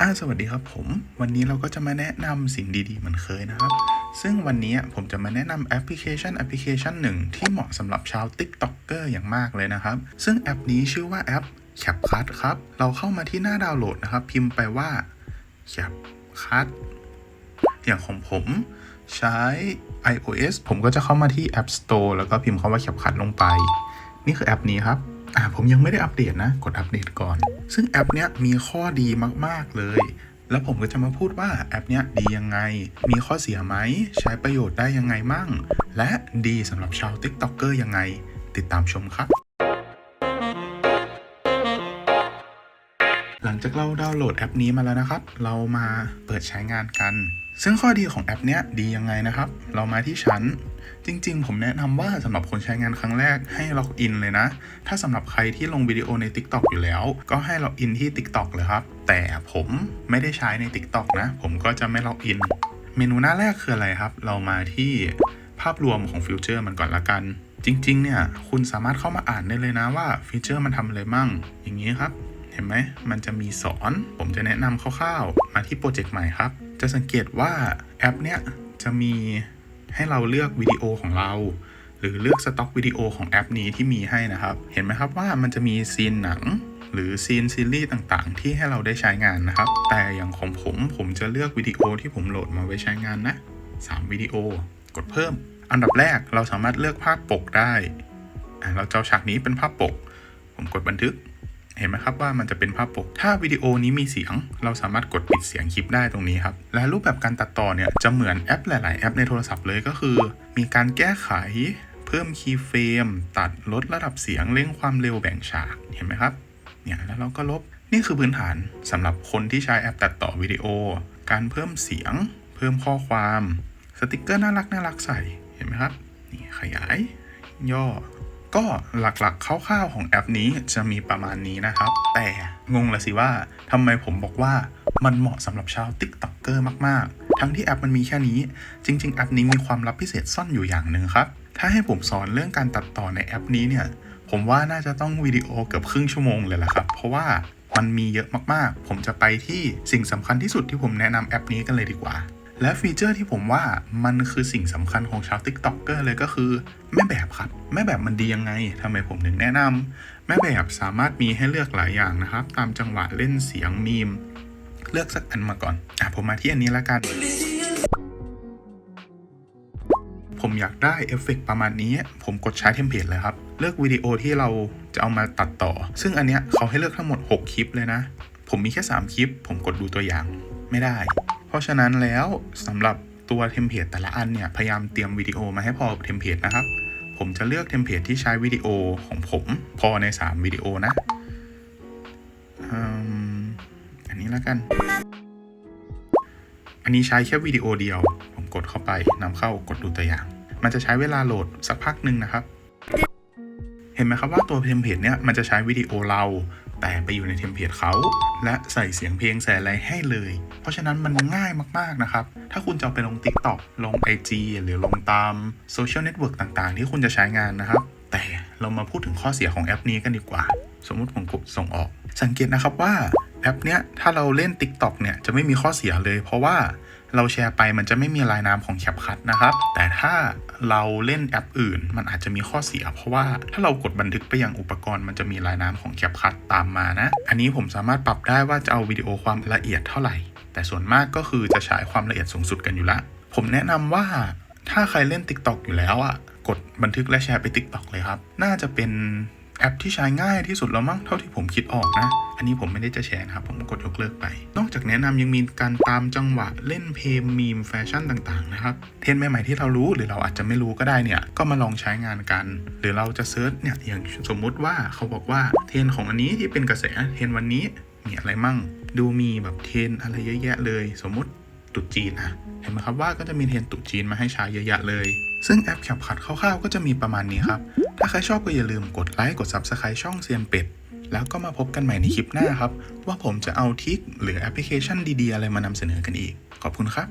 อ่าสวัสดีครับผม วันนี้เราก็จะมาแนะนำสิ่งดีๆเหมือนเคยนะครับ ซึ่งวันนี้ผมจะมาแนะนำแอปพลิเคชันแอปพลิเคชันหนึ่งที่เหมาะสำหรับชาว TikToker อย่างมากเลยนะครับ ซึ่งแอปนี้ชื่อว่าแอป CapCut ครับ เราเข้ามาที่หน้าดาวน์โหลดนะครับ พิมพ์ไปว่า CapCut อย่างของผมใช้ iOS ผมก็จะเข้ามาที่ App Store แล้วก็พิมพ์คำว่า CapCut ลงไป นี่คือแอปนี้ครับ อ่าผมยังไม่ได้อัปเดตนะ กดอัปเดตก่อน ซึ่งแอปเนี้ยมีข้อดีมาก ๆ เลย แล้วผมก็จะมาพูดว่าแอปเนี้ยดียังไง มีข้อเสียไหม ใช้ประโยชน์ได้ยังไงมั่ง และดีสำหรับชาว TikToker ยังไง ติดตามชมครับหลังจากเราดาวน์โหลดแอปนี้มาแล้วนะครับ เรามาเปิดใช้งานกัน ซึ่งข้อดีของแอปเนี้ยดียังไงนะครับ เรามาที่ชั้น จริงๆ ผมแนะนำว่าสำหรับคนใช้งานครั้งแรกให้ล็อกอินเลยนะ ถ้าสำหรับใครที่ลงวิดีโอใน TikTok อยู่แล้ว ก็ให้ล็อกอินที่ TikTok เลยครับ แต่ผมไม่ได้ใช้ใน TikTok นะ ผมก็จะไม่ล็อกอิน เมนูหน้าแรกคืออะไรครับ เรามาที่ภาพรวมของฟิวเจอร์มันก่อนละกัน จริง ๆ เนี่ยคุณสามารถเข้ามาอ่านได้เลยนะว่าฟีเจอร์มันทำอะไรมั่ง อย่างนี้ครับเห็นไหม มันจะมีสอน ผมจะแนะนำคร่าวๆ มาที่โปรเจกต์ใหม่ครับ จะสังเกตว่าแอปเนี้ยจะมี ให้เราเลือกวิดีโอของเรา หรือเลือกสต็อกวิดีโอของแอปนี้ที่มีให้นะครับ เห็นไหมครับว่ามันจะมีซีนหนังหรือซีนซีรีส์ต่างๆ ที่ให้เราได้ใช้งานนะครับ แต่อย่างของผมผมจะเลือกวิดีโอที่ผมโหลดมาไว้ใช้งานนะ 3 วิดีโอ กดเพิ่ม อันดับแรกเราสามารถเลือกภาพปกได้ เราจะเอาฉากนี้เป็นภาพปก ผมกดบันทึก เห็นไหมครับว่ามันจะเป็นภาพปก ถ้าวิดีโอนี้มีเสียง เราสามารถกดปิดเสียงคลิปได้ตรงนี้ครับ และรูปแบบการตัดต่อเนี่ยจะเหมือนแอปหลาย ๆ แอปในโทรศัพท์เลยก็คือ มีการแก้ไข เพิ่มคีย์เฟรมตัดลดระดับเสียงเร่งความเร็วแบ่งฉากเห็นไหมครับเนี่ยแล้วเราก็ลบนี่คือพื้นฐานสำหรับคนที่ใช้แอปตัดต่อวิดีโอ การเพิ่มเสียง เพิ่มข้อความ สติกเกอร์น่ารักน่ารักใส่ เห็นไหมครับ นี่ขยาย ย่อ ก็หลักๆคร่าวๆของแอปนี้จะมีประมาณนี้นะครับ แต่งงละสิว่าทำไมผมบอกว่ามันเหมาะสำหรับชาว TikToker มากๆ ทั้งที่แอปมันมีแค่นี้ จริง ๆ แอปนี้มีความลับพิเศษซ่อนอยู่อย่างหนึ่งครับ ถ้าให้ผมสอนเรื่องการตัดต่อในแอปนี้เนี่ย ผมว่าน่าจะต้องวิดีโอเกือบครึ่งชั่วโมงเลยละครับ เพราะว่ามันมีเยอะมากๆ ผมจะไปที่สิ่งสำคัญที่สุดที่ผมแนะนำแอปนี้กันเลยดีกว่า และฟีเจอร์ที่ผมว่ามันคือสิ่งสำคัญของชาว TikToker เลยก็คือแม่แบบครับ แม่แบบมันดียังไงทำไมผมถึงแนะนำแม่แบบสามารถมีให้เลือกหลายอย่างนะครับ ตามจังหวะเล่นเสียงมีม เลือกสักอันมาก่อน อะผมมาที่อันนี้ละกัน ผมอยากได้เอฟเฟกต์ประมาณนี้ ผมกดใช้เทมเพลตเลยครับ เลือกวิดีโอที่เราจะเอามาตัดต่อ ซึ่งอันเนี้ยเขาให้เลือกทั้งหมด 6 คลิปเลยนะ ผมมีแค่ 3 คลิป ผมกดดูตัวอย่างไม่ได้ เพราะฉะนั้นแล้วสำหรับตัวเทมเพลตแต่ละอันเนี่ยพยายามเตรียมวิดีโอมาให้พอเทมเพลตนะครับ ผมจะเลือกเทมเพลตที่ใช้วิดีโอของผมพอใน 3 วิดีโอนะอันนี้แล้วกัน อันนี้ใช้แค่วิดีโอเดียว ผมกดเข้าไปนำเข้ากดดูตัวอย่าง มันจะใช้เวลาโหลดสักพักหนึ่งนะครับ เห็นไหมครับว่าตัวเทมเพลตเนี่ยมันจะใช้วิดีโอเรา แต่ไปอยู่ในเทมเพลตเขา และใส่เสียงเพลงใส่อะไรให้เลย เพราะฉะนั้นมันง่ายมากๆนะครับ ถ้าคุณจะไปลง TikTok ลง IG หรือลงตามโซเชียลเน็ตเวิร์กต่างๆ ที่คุณจะใช้งานนะครับ แต่เรามาพูดถึงข้อเสียของแอปนี้กันดีกว่า สมมุติผมกดส่งออก สังเกตนะครับว่าแอปเนี้ยถ้าเราเล่น TikTok เนี่ยจะไม่มีข้อเสียเลย เพราะว่า เราแชร์ไปมันจะไม่มีลายนามของแคปคัทนะครับ แต่ถ้าเราเล่นแอปอื่น มันอาจจะมีข้อเสีย เพราะว่าถ้าเรากดบันทึกไปยังอุปกรณ์มันจะมีลายนามของแคปคัทตามมานะ อันนี้ผมสามารถปรับได้ว่าจะเอาวิดีโอความละเอียดเท่าไหร่ แต่ส่วนมากก็คือจะฉายความละเอียดสูงสุดกันอยู่ละ ผมแนะนำว่าถ้าใครเล่น TikTok อยู่แล้วอะกดบันทึกและแชร์ไป TikTok เลยครับ น่าจะเป็น แอปที่ใช้ง่ายที่สุดแล้วมั้งเท่าที่ผมคิดออกนะ อันนี้ผมไม่ได้จะแชร์นะครับ ผมกดยกเลิกไป นอกจากแนะนำยังมีการตามจังหวะเล่นเพลงมีมแฟชั่นต่างๆนะครับ เทรนด์ใหม่ๆที่เรารู้หรือเราอาจจะไม่รู้ก็ได้เนี่ย ก็มาลองใช้งานกัน หรือเราจะเซิร์ชเนี่ยอย่างสมมุติว่าเขาบอกว่าเทรนของอันนี้ที่เป็นกระแสเทรนวันนี้มีอะไรมั่ง ดูมีแบบเทรนอะไรเยอะแยะเลย สมมติตุจีนนะ ห็นไหมครับว่าก็จะมีเทรนตุจีนมาให้ใช้เยอะแยะเลย ซึ่งแอปแคปคัดคร่าวๆ ก็จะมีประมาณนี้ครับ ถ้าใครชอบก็อย่าลืมกดไลค์กด Subscribe ช่องเซียนเป็ด แล้วก็มาพบกันใหม่ในคลิปหน้าครับ ว่าผมจะเอาทิกหรือแอปพลิเคชันดีๆ อะไรมานำเสนอกันอีก ขอบคุณครับ